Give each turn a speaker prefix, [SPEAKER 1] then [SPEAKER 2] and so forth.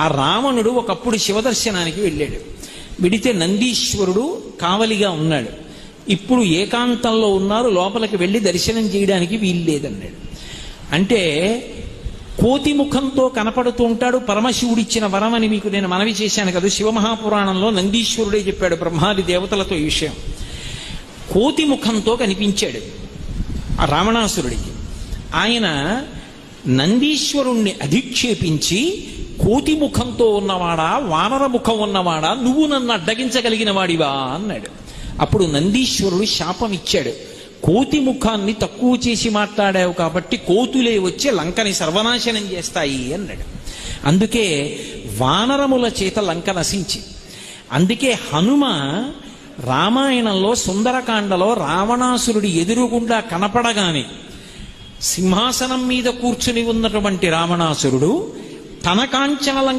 [SPEAKER 1] ఆ రావణుడు ఒకప్పుడు శివదర్శనానికి వెళ్ళాడు. వెడితే నందీశ్వరుడు కావలిగా ఉన్నాడు. ఇప్పుడు ఏకాంతంలో ఉన్నారు లోపలికి వెళ్ళి దర్శనం చేయడానికి వీలు లేదన్నాడు అంటే కోతి ముఖంతో కనపడుతూ ఉంటాడు పరమశివుడిచ్చిన వరం అని మీకు నేను మనవి చేశాను కదా. శివమహాపురాణంలో నందీశ్వరుడే చెప్పాడు బ్రహ్మాది దేవతలతో ఈ విషయం. కోతి ముఖంతో కనిపించాడు ఆ రావణాసురుడికి. ఆయన నందీశ్వరుణ్ణి అధిక్షేపించి కోతి ముఖంతో ఉన్నవాడా వానర ముఖం ఉన్నవాడా నువ్వు నన్ను అడ్డగించగలిగిన వాడివా అన్నాడు. అప్పుడు నందీశ్వరుడు శాపం ఇచ్చాడు. కోతి ముఖాన్ని తక్కువ చేసి మాట్లాడావు కాబట్టి కోతులే వచ్చి లంకని సర్వనాశనం చేస్తాయి అన్నాడు. అందుకే వానరముల చేత లంక నశించి. అందుకే హనుమ రామాయణంలో సుందరకాండలో రావణాసురుడి ఎదురుగుండా కనపడగానే సింహాసనం మీద కూర్చుని ఉన్నటువంటి రావణాసురుడు తన కాంచన లంక